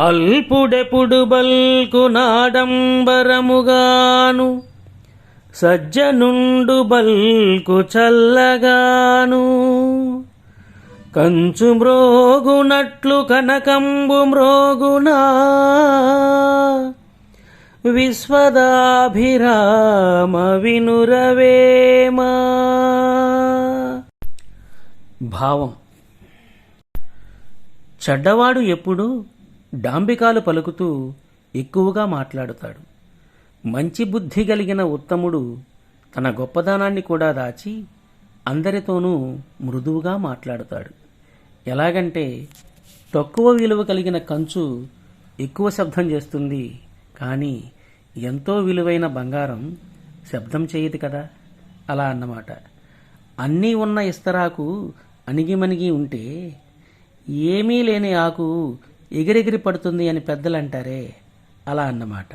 అల్పుడెపుడు bulk నాడంబరముగాను సజ్జనుండు bulk చల్లగాను. కంచు మ్రోగునట్లు కనకంబు మ్రోగునా విశ్వదాభిరామ వినురవేమా. భావం. చెడ్డవాడు ఎప్పుడూ డాంబికాలు పలుకుతూ ఎక్కువగా మాట్లాడుతాడు. మంచి బుద్ధి కలిగిన ఉత్తముడు తన గొప్పదనాన్ని కూడా దాచి అందరితోనూ మృదువుగా మాట్లాడుతాడు. ఎలాగంటే తక్కువ విలువ కలిగిన కంచు ఎక్కువ శబ్దం చేస్తుంది కానీ ఎంతో విలువైన బంగారం శబ్దం చేయదు కదా? అలా అన్నమాట. అన్నీ ఉన్న ఇస్తరాకు అణిగిమణిగి ఉంటే ఏమీ లేని ఆకు ఎగిరెగిరి పడుతుంది అని పెద్దలు అంటారే అలా అన్నమాట.